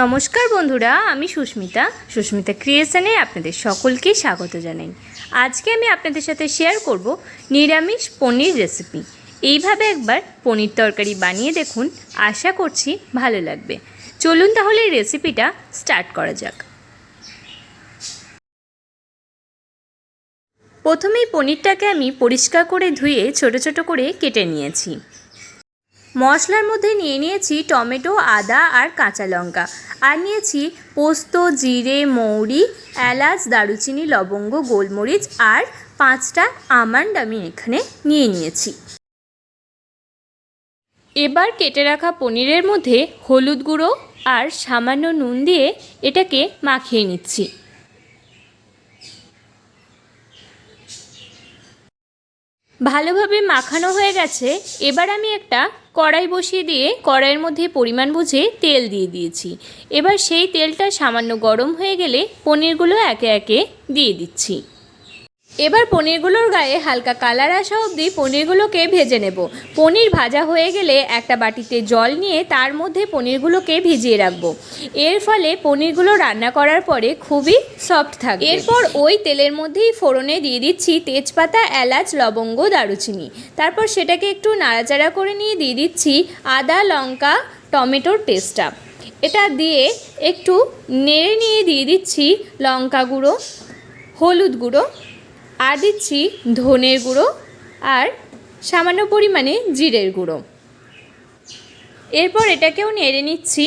নমস্কার বন্ধুরা, আমি সুস্মিতা। সুস্মিতা ক্রিয়েশনে আপনাদের সকলকে স্বাগত জানাই। আজকে আমি আপনাদের সাথে শেয়ার করব নিরামিষ পনির রেসিপি এইভাবে একবার পনির তরকারি বানিয়ে দেখুন, আশা করছি ভালো লাগবে। চলুন তাহলে রেসিপিটা স্টার্ট করা যাক। প্রথমেই পনিরটাকে আমি পরিষ্কার করে ধুয়ে ছোট ছোট করে কেটে নিয়েছি। মশলার মধ্যে নিয়ে নিয়েছি টমেটো, আদা আর কাঁচা লঙ্কা। আর নিয়েছি পোস্ত, জিরে, মৌরি, এলাচ, দারুচিনি, লবঙ্গ, গোলমরিচ আর পাঁচটা আমন্ড আমি এখানে নিয়ে নিয়েছি। এবার কেটে রাখা পনিরের মধ্যে হলুদ গুঁড়ো আর সামান্য নুন দিয়ে এটাকে মাখিয়ে নিচ্ছি। ভালোভাবে মাখানো হয়ে গেছে। এবার আমি একটা কড়াই বসিয়ে দিয়ে কড়াইয়ের মধ্যে পরিমাণ বুঝে তেল দিয়ে দিয়েছি। এবার সেই তেলটা সামান্য গরম হয়ে গেলে পনিরগুলো একে একে দিয়ে দিচ্ছি। এবার পনিরগুলোর গায়ে হালকা কালার আসা অবধি পনিরগুলোকে ভেজে নেব। পনির ভাজা হয়ে গেলে একটা বাটিতে জল নিয়ে তার মধ্যে পনিরগুলোকে ভিজিয়ে রাখব। এর ফলে পনিরগুলো রান্না করার পরে খুবই সফট থাকবে এরপর ওই তেলের মধ্যেই ফোড়নে দিয়ে দিচ্ছি তেজপাতা, এলাচ, লবঙ্গ, দারুচিনি। তারপর সেটাকে একটু নাড়াচাড়া করে নিয়ে দিয়ে দিচ্ছি আদা, লঙ্কা, টমেটোর পেস্টটা। এটা দিয়ে একটু নেড়ে নিয়ে দিয়ে দিচ্ছি লঙ্কা গুঁড়ো, হলুদ গুঁড়ো আর দিচ্ছি ধনের গুঁড়ো আর সামান্য পরিমাণে জিরের গুঁড়ো। এরপর এটাকেও নেড়ে নিচ্ছি।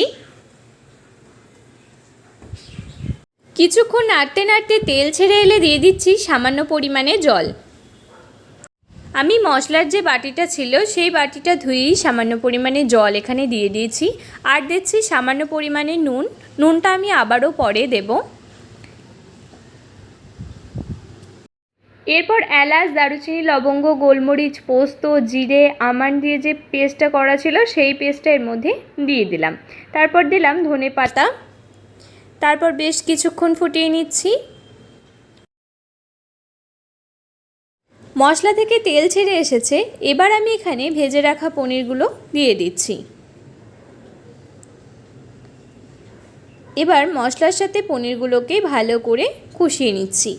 কিছুক্ষণ নাড়তে নাড়তে তেল ছেড়ে এলে দিয়ে দিচ্ছি সামান্য পরিমাণে জল। আমি মশলার যে বাটিটা ছিল সেই বাটিটা ধুয়েই সামান্য পরিমাণে জল এখানে দিয়ে দিয়েছি। আর দিচ্ছি সামান্য পরিমাণে নুন। নুনটা আমি আবারও পরে দেবো। এরপর এলাচ, দারুচিনি, লবঙ্গ, গোলমরিচ, পোস্ত, জিরে, আমান দিয়ে যে পেস্টটা করা ছিল সেই পেস্টটা এর মধ্যে দিয়ে দিলাম। তারপর দিলাম ধনে পাতা। তারপর বেশ কিছুক্ষণ ফুটিয়ে নিচ্ছি। মশলা থেকে তেল ছেড়ে এসেছে। এবার আমি এখানে ভেজে রাখা পনিরগুলো দিয়ে দিচ্ছি। এবার মশলার সাথে পনিরগুলোকে ভালো করে কষিয়ে নিচ্ছি।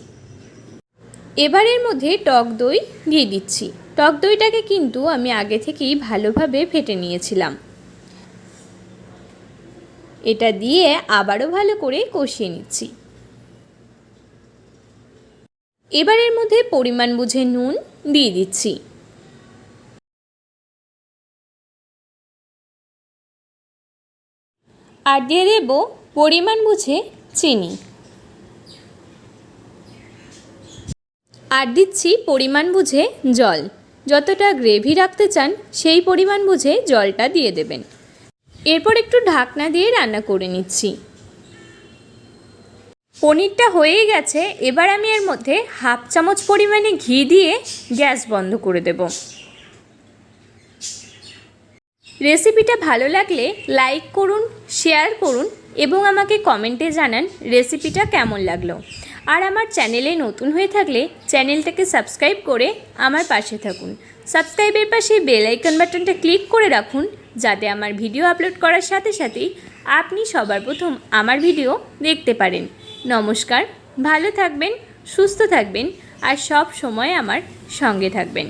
এবারের মধ্যে টক দই দিয়ে দিচ্ছি। টক দইটাকে কিন্তু আমি আগে থেকেই ভালোভাবে ফেটে নিয়েছিলাম। এটা দিয়ে আবারও ভালো করে কষিয়ে নিচ্ছি। এবারের মধ্যে পরিমাণ বুঝে নুন দিয়ে দিচ্ছি। আর দিয়ে দেব পরিমাণ বুঝে চিনি। আর দিচ্ছি পরিমাণ বুঝে জল। যতটা গ্রেভি রাখতে চান, সেই পরিমাণ বুঝে জলটা দিয়ে দেবেন। এরপর একটু ঢাকনা দিয়ে রান্না করে নিচ্ছি। পনিরটা হয়েই গেছে, এবার আমি এর মধ্যে হাফ চামচ পরিমাণে ঘি দিয়ে গ্যাস বন্ধ করে দেব। রেসিপিটা ভালো লাগলে লাইক করুন, শেয়ার করুন এবং আমাকে কমেন্টে জানান রেসিপিটা কেমন লাগল। আর আমার চ্যানেলে নতুন হয়ে থাকলে চ্যানেলটাকে সাবস্ক্রাইব করে আমার পাশে থাকুন। সাবস্ক্রাইবের পাশে বেল আইকন বাটনটা ক্লিক করে রাখুন যাতে আমার ভিডিও আপলোড করার সাথে সাথেই আপনি সবার প্রথম আমার ভিডিও দেখতে পারেন। নমস্কার, ভালো থাকবেন, সুস্থ থাকবেন আর সব সময় আমার সঙ্গে থাকবেন।